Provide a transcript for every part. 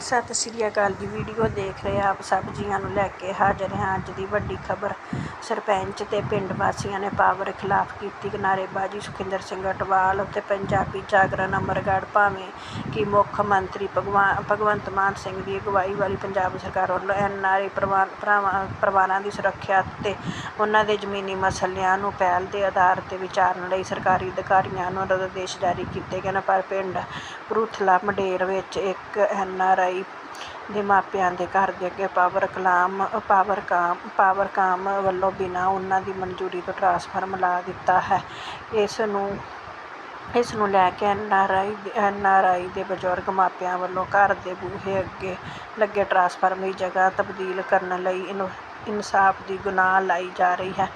ਸਤਿ ਸ਼੍ਰੀ ਅਕਾਲ ਜੀ, ਵੀਡੀਓ ਦੇਖ ਰਹੇ ਆਪ ਸਭ ਜੀਆਂ ਨੂੰ ਲੈ ਕੇ ਹਾਜ਼ਰ ਹਾਂ ਅੱਜ ਦੀ ਵੱਡੀ ਖਬਰ। ਸਰਪੰਚ ਤੇ ਪਿੰਡ ਵਾਸੀਆਂ ਨੇ ਪਾਵਰ ਖਿਲਾਫ ਕੀਤੀ ਨਾਅਰੇਬਾਜ਼ੀ। ਸੁਖਿੰਦਰ ਸਿੰਘ ਅਟਵਾਲ ਅਤੇ ਪੰਜਾਬੀ ਜਾਗਰਣ ਅਮਰਗੜ੍ਹ, ਭਾਵੇਂ ਕਿ ਮੁੱਖ ਮੰਤਰੀ ਭਗਵਾ- ਭਗਵੰਤ ਮਾਨ ਸਿੰਘ ਦੀ ਅਗਵਾਈ ਵਾਲੀ ਪੰਜਾਬ ਸਰਕਾਰ ਵੱਲੋਂ ਐਨਆਰਆਈ ਪਰਿਵਾਰਾਂ ਦੀ ਸੁਰੱਖਿਆ ਅਤੇ ਉਹਨਾਂ ਦੇ ਜ਼ਮੀਨੀ ਮਸਲਿਆਂ ਨੂੰ ਪਹਿਲ ਦੇ ਆਧਾਰ ਤੇ ਵਿਚਾਰਨ ਲਈ ਸਰਕਾਰੀ ਅਧਿਕਾਰੀਆਂ ਨੂੰ ਨਿਰਦੇਸ਼ ਜਾਰੀ ਕੀਤੇ ਗਏ ਨੇ। ਪਰ ਪਿੰਡ ਪਰੂਥਲਾ ਮਡੇਰ ਵਿੱਚ ਇੱਕ ਐਨਆਰਆਈ ਦੇ ਮਾਪਿਆਂ ਦੇ ਘਰ ਦੇ ਅੱਗੇ ਪਾਵਰ ਕਲਾਮ, ਪਾਵਰ ਕਾਮ ਪਾਵਰ ਕਾਮ ਵੱਲੋਂ ਬਿਨਾਂ ਉਹਨਾਂ ਦੀ ਮਨਜ਼ੂਰੀ ਤੋਂ ਟਰਾਂਸਫਾਰਮ ਲਾ ਦਿੱਤਾ ਹੈ। ਇਸ ਨੂੰ ਇਸ ਨੂੰ ਲੈ ਕੇ ਐਨਆਰਆਈ ਐਨਆਰਆਈ ਦੇ ਬਜ਼ੁਰਗ ਮਾਪਿਆਂ ਵੱਲੋਂ ਘਰ ਦੇ ਬੂਹੇ ਅੱਗੇ ਲੱਗੇ ਟਰਾਂਸਫਾਰਮ ਦੀ ਜਗ੍ਹਾ ਤਬਦੀਲ ਕਰਨ ਲਈ ਇਨਸਾਫ ਦੀ ਗੁਨਾਹ ਲਾਈ ਜਾ ਰਹੀ ਹੈ।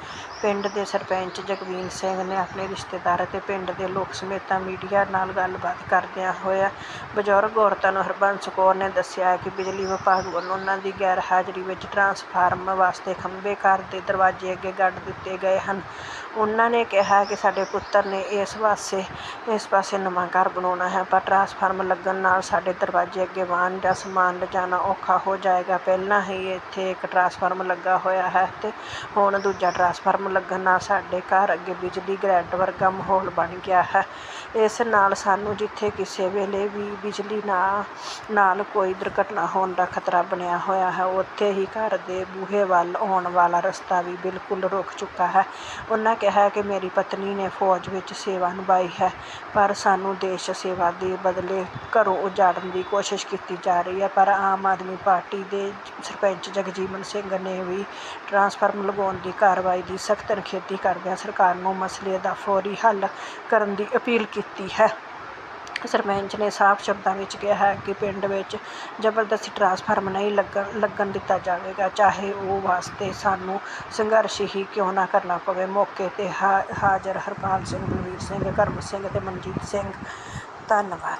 ਪਿੰਡ ਦੇ ਸਰਪੰਚ ਜਗਵੀਰ ਸਿੰਘ ਨੇ ਆਪਣੇ ਰਿਸ਼ਤੇਦਾਰ ਅਤੇ ਪਿੰਡ ਦੇ ਲੋਕ ਸਮੇਤਾਂ ਮੀਡੀਆ ਨਾਲ ਗੱਲਬਾਤ ਕਰਦਿਆਂ ਹੋਇਆ ਬਜ਼ੁਰਗ ਔਰਤਾਂ ਨੂੰ ਹਰਬੰਸ ਕੌਰ ਨੇ ਦੱਸਿਆ ਕਿ ਬਿਜਲੀ ਵਿਭਾਗ ਵੱਲੋਂ ਉਹਨਾਂ ਦੀ ਗੈਰ ਹਾਜ਼ਰੀ ਵਿੱਚ ਟਰਾਂਸਫਾਰਮ ਵਾਸਤੇ ਖੰਭੇ ਘਰ ਦੇ ਦਰਵਾਜ਼ੇ ਅੱਗੇ ਗੱਡ ਦਿੱਤੇ ਗਏ ਹਨ। ਉਹਨਾਂ ਨੇ ਕਿਹਾ ਕਿ ਸਾਡੇ ਪੁੱਤਰ ਨੇ ਇਸ ਪਾਸੇ ਇਸ ਪਾਸੇ ਨਵਾਂ ਘਰ ਬਣਾਉਣਾ ਹੈ, ਪਰ ਟਰਾਂਸਫਾਰਮਰ ਲੱਗਣ ਨਾਲ ਸਾਡੇ ਦਰਵਾਜ਼ੇ ਅੱਗੇ ਵਾਹਨ ਜਾਂ ਸਮਾਨ ਲਿਜਾਣਾ ਔਖਾ ਹੋ ਜਾਏਗਾ। ਪਹਿਲਾਂ ਹੀ ਇੱਥੇ ਇੱਕ ਟਰਾਂਸਫਾਰਮ ਲੱਗਾ ਹੋਇਆ ਹੈ ਅਤੇ ਹੁਣ ਦੂਜਾ ਟਰਾਂਸਫਾਰਮ ਲੱਗਣ ਨਾਲ ਸਾਡੇ ਘਰ ਅੱਗੇ ਬਿਜਲੀ ਗ੍ਰਿਡ ਵਰਗਾ ਮਾਹੌਲ ਬਣ ਗਿਆ ਹੈ। ਇਸ ਨਾਲ ਸਾਨੂੰ ਜਿੱਥੇ ਕਿਸੇ ਵੇਲੇ ਵੀ ਬਿਜਲੀ ਨਾ, ਨਾਲ ਕੋਈ ਦੁਰਘਟਨਾ ਹੋਣ ਦਾ ਖਤਰਾ ਬਣਿਆ ਹੋਇਆ ਹੈ, ਉੱਥੇ ਹੀ ਘਰ ਦੇ ਬੂਹੇ ਵੱਲ ਆਉਣ ਵਾਲਾ ਰਸਤਾ ਵੀ ਬਿਲਕੁਲ ਰੁਕ ਚੁੱਕਾ ਹੈ। ਉਹਨਾਂ ਕਿਹਾ ਕਿ ਮੇਰੀ ਪਤਨੀ ਨੇ ਫੌਜ ਵਿੱਚ ਸੇਵਾ ਨਿਭਾਈ ਹੈ, ਪਰ ਸਾਨੂੰ ਦੇਸ਼ ਸੇਵਾ ਦੇ ਬਦਲੇ ਘਰੋਂ ਉਜਾੜਨ ਦੀ ਕੋਸ਼ਿਸ਼ ਕੀਤੀ ਜਾ ਰਹੀ ਹੈ, ਪਰ ਆਮ ਆਦਮੀ ਪਾਰਟੀ ਦੇ ਸਰਪੰਚ ਜਗਜੀਵਨ ਸਿੰਘ ਨੇ ਵੀ ਟਰਾਂਸਫਾਰਮ ਲਗਾਉਣ ਦੀ ਕਾਰਵਾਈ ਦੀ ਸਖਤ ਨਿਖੇਧੀ ਕਰਦਿਆਂ ਸਰਕਾਰ ਨੂੰ ਮਸਲੇ ਦਾ ਫੌਰੀ ਹੱਲ ਕਰਨ ਦੀ ਅਪੀਲ ਕੀਤੀ ਹੈ। ਸਰਪੰਚ ਨੇ ਸਾਫ਼ ਸ਼ਬਦਾਂ ਵਿੱਚ ਕਿਹਾ ਹੈ ਕਿ ਪਿੰਡ ਵਿੱਚ ਜ਼ਬਰਦਸਤੀ ਟਰਾਂਸਫਾਰਮ ਨਹੀਂ ਲੱਗਣ ਲੱਗਣ ਦਿੱਤਾ ਜਾਵੇਗਾ, ਚਾਹੇ ਉਹ ਵਾਸਤੇ ਸਾਨੂੰ ਸੰਘਰਸ਼ ਹੀ ਕਿਉਂ ਨਾ ਕਰਨਾ ਪਵੇ। ਮੌਕੇ 'ਤੇ ਹਾ- ਹਾਜ਼ਰ ਹਰਪਾਲ ਸਿੰਘ, ਬਲਵੀਰ ਸਿੰਘ, ਕਰਮ ਸਿੰਘ ਤੇ ਮਨਜੀਤ ਸਿੰਘ। ਧੰਨਵਾਦ।